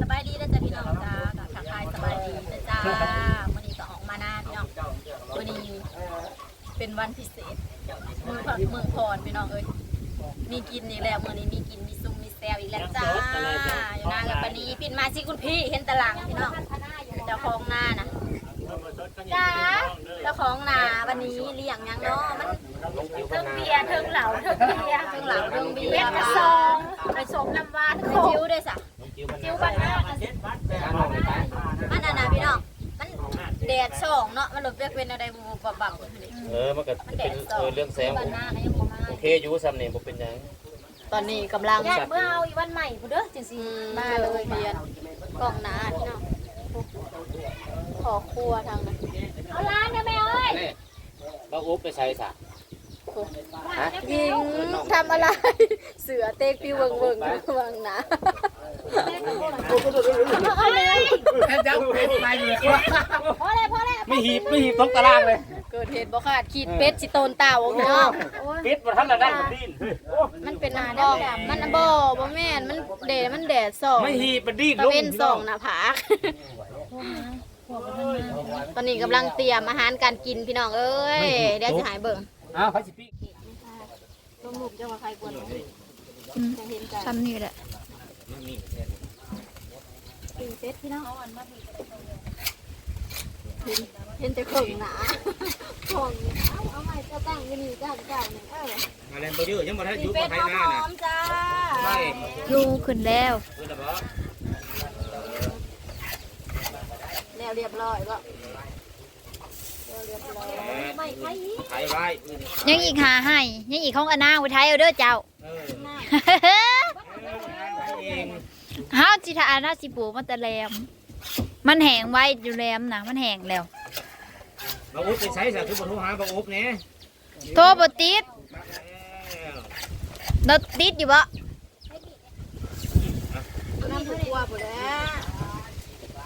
สบายดีนะจ๊ะพี่น้องจ้ากับทักทายสบายดีนะจ้าวันนี้ก็ออกมาหน้าพี่น้องวันนี้เป็นวันพิเศษมือผักเมืองพรพี่น้องเอ้ยมีกินอีกแล้วมื้อนี้มีกินมีซุ่มมีแซวอีกแล้วจ้าอยู่หน้ากับปานนี้ปินมาสิคุณพี่เห็นตารางพี่น้องเจ้าของหน้านะจ้าเจ้าของนาวันนี้เลี้ยงหยังเนาะมันเทิงเบียร์เทิงเหล่าเทิงเบียร์เทิงเหล่าเทิงเบียร์กระซองไปสมน้ำหวานไปจิ้วด้วยสะ จิ้วบ้านหน้ามันอันน่ะพี่น้อง มันแดดส่องเนาะ มันหลบเรียกเป็นอะไรบูบับบับเออมันก็มันแดเป็ดนส่อเองอเรื่องแซวบ้านหน้าก็ยังบ่มาโอเคอยู่ซ้ำนี่บ่เป็นหยังตอนนี้กำลังญาติเมื่อเอาอีวันใหม่ผู้เด้อจังสิมาเลยเพียนกล่องหนาพี่น้องขอครัวทางนั้นเอาร้านเนี่ยแม่เอ้ยนี่บ่อุ๊บไปใส่ซะฮะยิงทำอะไร เสือเต็กพี่เวิงเวิงเวิงนะ เอาเลยจับเป็ดไปเลยพอเลยพอเลยไม่หีบไม่หีบตกตารางเลย เกิดเหตุบ่คาดขีดเป็ดสิโตนเต่าพี่น้องปิดบ่ทันละได้มันดิ้นมันเป็นน้ำบ่มันบ่บ่แม่นมันแดดมันแดดส่องไม่หีบมันดิ้นตะลงเว้นส่องหน้าผากตอนนี้กำลังเตรียมอาหารการกินพี่น้องเอ้ยเดี๋ยวจะหายเบิ่งอ้าวพระสิปีต้มหมูจะว่าใครกวนจะเห็นกันทำนี่แหละ นเซ็ตพี่น้องเอาอันมาเห็นเห็นแต่ของหนาของเอาเอาใหม่จะตั้งอยี่นี่จ้าจ้าเนี่ยเออมาเล่นบ่อยู่ยังบ่ทันอกินยู่เป็บ่ดไทยหน้าน่ะจ้าไม่ยูขึ้นแล้วคือแต่บ่แล้วเรียบร้อยก็แล้วเรียบร้อยไม่ไทยไว้ยังอีกหาให้ยังอีกของอนางไว้ไทยเอาเด้อเจ้า เฮาสิทาอานาสิปลูกมันแต่แรมมันแห้งไว้อยู่แรมนะมันแห้งแล้วบ่อุ๊บไปใส่ซะคือบ่โทรหาบ่อุ๊บแหน่โทรบ่ติดรถติดอยู่บ่น้ำผูกวัวปุ๋แล้ว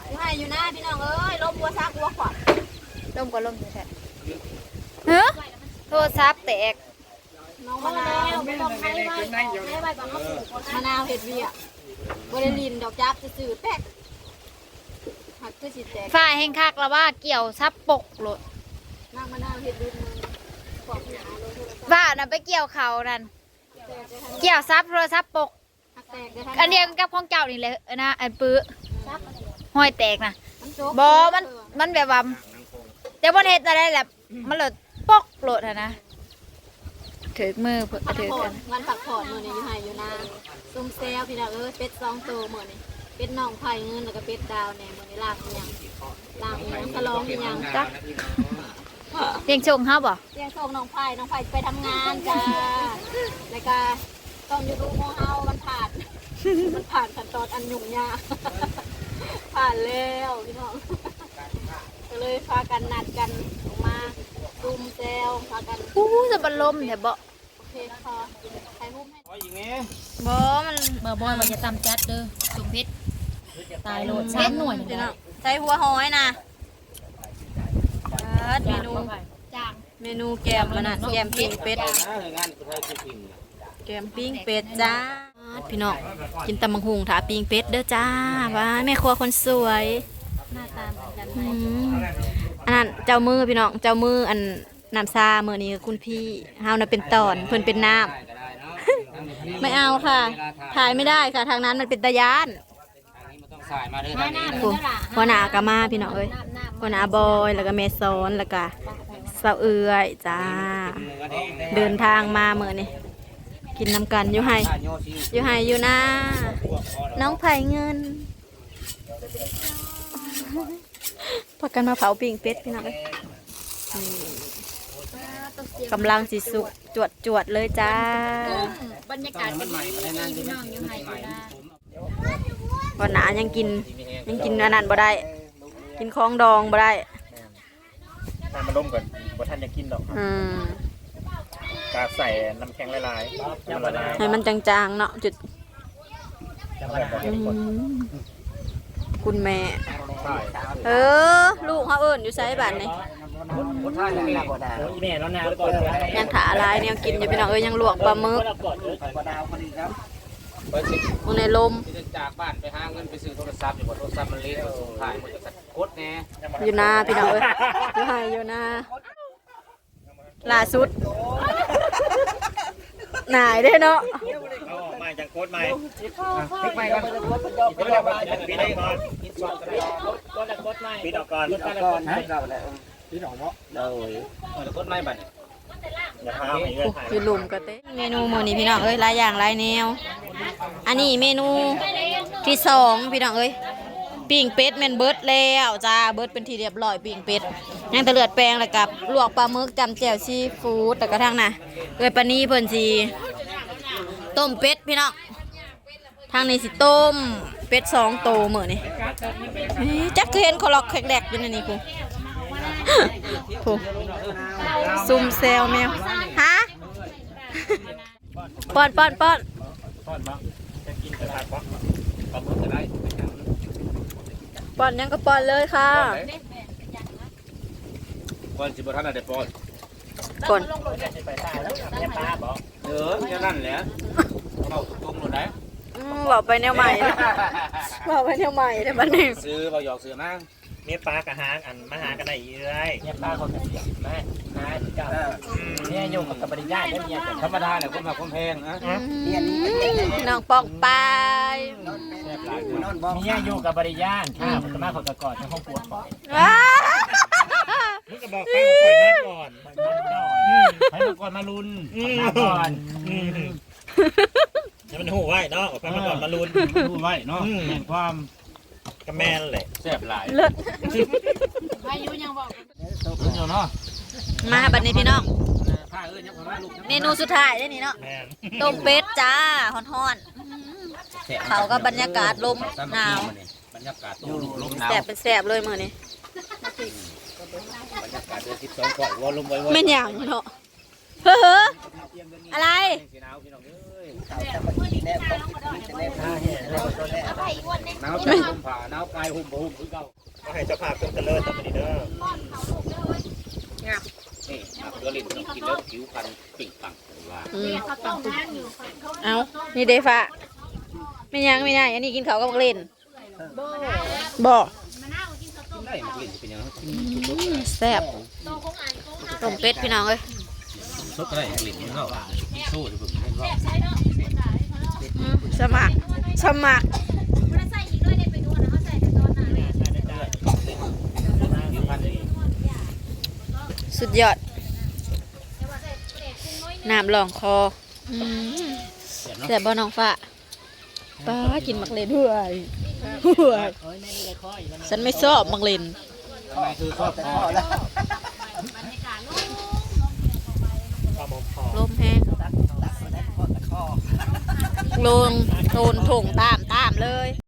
อยู่ให้อยู่หน้าพี่น้องเอ้ยลมวัวซักวัวขวัญลมก็ลมอยู่แท้เฮ้อโทรศัพท์แตกน้องพอมะแล้นาววไม่ต้องใช้ไว้ไม่ไว้แบบเขาปลูกคนมะนาวเห็ดเวีย บริลินดอกจับซื่อๆแป๊กหักคือสิแตกฝ่ายแห่งคักแล้วว่าเกี่ยวซับปกโลดน้ำมะนาวเห็ดดูมือขอบหนาลงโทรศัพท์ว่าน่ะไปเกี่ยวเขานั่นแตกได้ทั้งเกี่ยวซับโทรศัพท์ปก หักแตกได้ทั้งอันเดียวกันกับของเจ้านี่เลยเออนะอันปื้อห้อยแตกนะมันโจ๊กบอมันมันแบบว่าแต่ว่าเฮ็ดอะไรแหละมันเลยปอกโหลดอะนะ ถือมือเพิ่นผักถือผ่อกันนวันผักผ่อนมือนี้อยู่ให้อยู่นาซุ่มเซลพี่น้องเอ้ยเป็ดสองตัวมือนี้เป็ดน่องไผ่เงินแล้วก็เป็ดดาวแหน่มือนี้ลาบอีหยังลาบอีหยังฉลองอีหยังจ้ะเรียงชงเฮาบ่เรียกส่งน้องไผ่น้องไผ่ไปทำงานจ้าแล้วก็ต้องอยู่ดูโมเฮามันผ่าน มันผ่านขั้นตอนอันยุ่งยากผ่านแล้วพี่น้องก็เลยพากันนัดกันออกมาซุ่ มเซลพากันอู้จะบันลมแต่บ่โอเคพอใครหุ้มให้ขออีกแหน่บ่มันเมื่อบอยว่าจะตำจัดเด้อสุมเพชรตายโหลดสามหน่วยพี่น้องใช้หัวหอยนะเอิ้นเมนูจางเมนูแกมมันน่ะแกมปิ้งเป็ดนะงานผู้ไทยคือพิมพ์แกมปิ้งเป็ดจ้าพี่น้องกินตำบังหุงถาปิ้งเป็ดเด้อจ้าว่าแม่ครัวคนสวยหน้าตาเหมือนกันอืมอันนั้นเจ้ามือพี่น้องเจ้ามืออัน น้ำซาเมื่อนี้คุณพี่เฮาน่ะเป็นตอนเพิ่นเป็นน้ำก็ได้เนาะไม่เอาค่ะ ถ่ายไม่ได้ค่ะ ทางนั้นมันเป็นตะยานทางนี้มันต้องสายมาเด้อหน้าทางหน้านี้เหมือนกันล่ะหัวหน้ากามาพี่น้องเอ้ยหัวหน้าบอยแล้วก็เมซอนแล้วก็สาวเอื้อยจ้า เดินทางมาเมื่อนี้กินน้ำกันอยู่ให้อยู่ให้อยู่นะน้องไผ่เงินพากันมาเผาปิ้งเป็ดพี่น้องเอ้ยนี่ กำลังสิสุกจวดจวดๆเลยจ้า บรรยากาศเป็นดีพี่น้องอยู่ไห้อยู่นะวันหนายังกินยังกินอันนั้นบ่ได้ กินของดองบ่ได้ทานมาล้มก่อนว่าท่านจะกินดอกครับอืมกาใส่น้ำแข็งละลายให้มันละลายให้มันจางๆเนาะจุดจะมาได้อืมคุณแม่ ใช่ เออ ลูกเขาเอิ้นอยู่ไสบ้านนี่ผู้ไท ยนี่โอ้ยแม่แล้วนะก่อนยังถาอะไรเนี่ยกินอยู่พี่น้องเอ้ยยังลวกปลาหมึกก่อนเลยดาวพอดีครับปพิ่นสิมึงในลมที่จะจากบ้านไปหาเงินไปซื้อโทรศัพท์อยู่บ่โทรศัพท์มันเละมันส่งขายมันจะกดแน่อยู่นาพี่น้องเอ้ยอยู่ไห้อยู่นาล่าสุดหนายเด้เนาะเอาออกมาจังโคตรใหม่ติ๊กใหม่ก่อนปีได้ก่อนกินสดกันเลยกดแล้วกดใหม่ปีดอกก่อน กดแล้วกดใหม่เราแล้วพี่น้องเนาะเลยกดใหม่บัดนี้อย่าพาไปเงื่อนไขอยู่หลุมก็เต้เมนูหมื้นี้พี่น้องเอ้ยหลายอย่างหลายแนว อันนี้เมนูที่สองพี่น้องเอ้ยปิ้งเป็ดแม่นเบิดแล้วจ้าเบิดเป็นที่เรียบร้อยปิ้งเป็ดยังแต่เลือดแปลงแล้วกับลวกปลาหมึกจำแจ่วซีฟู้ดแต่กระทั่งน่ะเอ้ยปานีเพิ่นสิต้มเป็ดพี่น้องทางนี้สิต้มเป็ดสองโตมื้อนี้เฮ้ยจักคือเห็นเขาหลอกแขกๆอยู่ในนี้กู กูซุ่มแซวแมวฮะป้อนป้อนป้อนทอดมั้งจะกินกระทะป๊อกปลาหมึกจะได้ป้อนยังก็ป้อนเลยค่ะก่อนสิบ่ทันได้ป้อนป้อนไปตายแล้วอย่าปลาบอกเออแค่นั้นแหละเข้าตรงหมดได้อืมบอกไปแนวใหม่นะบอกไปแนวใหม่ได้บัดนี้ซื้อบ่หยอกซื้อมา เมียปลากระหางอันมาหากันได้อีเอ้ยเมียปลาคนเสียแม่นายเจ้าเนี่ยอยู่กับกับบริญญาได้เมียธรรมดาเนี่ยคนมาคนแพงนะอืมน้องปองไปเมียอยู่กับบริญญาค่ะผมจะมาขอกอดในห้องปวดก่อนว้ามึงก็บอกไปก่อนมาก่อนให้มาก่อนมาลุนมาก่อนให้มันหูไว้เนาะไปมาก่อนมาลุนดูไว้เนาะแม่นความ ก็แม่นเลยแซ่บหลายเลิศอายุยังบอกเดี๋ยวเนาะมาบัดนี้พี่น้อง ผ้าเอ้ยยังมาลูกเมนูสุดท้ายได้นี่เนาะ แม่นต้มเป็ดจ้าฮ้อนๆเขากับบรรยากาศลมหนาวบรรยากาศตู้ลมหนาวแสบเป็นแสบเลยมื้อนี้บรรยากาศเดือนสิบสองก่อนวอลลมไว้วอลแม่นหยังเนาะเฮ้ออะไร สีหนาวพี่น้องเอ้ยอะไรอีกวันนึง หนาวจับห่มผ้าหนาวกายห่มบ่ห่มคือเก่าก็ให้เจ้าภาพเป็นตะเลิศตะมดีเด้อนี่มาเกลือลิ้นพี่น้องกินแล้วผิวพรรณเปล่งปลั่งว่าอืมเขาต้มน้ำอยู่เอานี่เดฟ้าไม่ยังไม่ยังอันนี้กินข้าวกับบักเล่นบ่กินได้มันกลิ่นจะเป็นยังไงกินแซ่บต้มเป็ดพี่น้องเอ้ยสดก็ได้กลิ่นมันก็สู้จะฝึกเล่นว่าอืมสมัคร สมัครใส่อีกด้วยเนี่ยไปดูนะเขาใส่แต่ตอนนั้นผิวพรรณดีสุดยอดน้ำรองคออืมเสียบเนาะแซ่บบ่น้องฟ้าป้ากินมักเล่นเฮ้ยเฮ้ยฉันไม่ชอบมักเล่นทำไมคือชอบพอข้าวหมกคอลมแห้ง ลงโทนถงตามตามเลย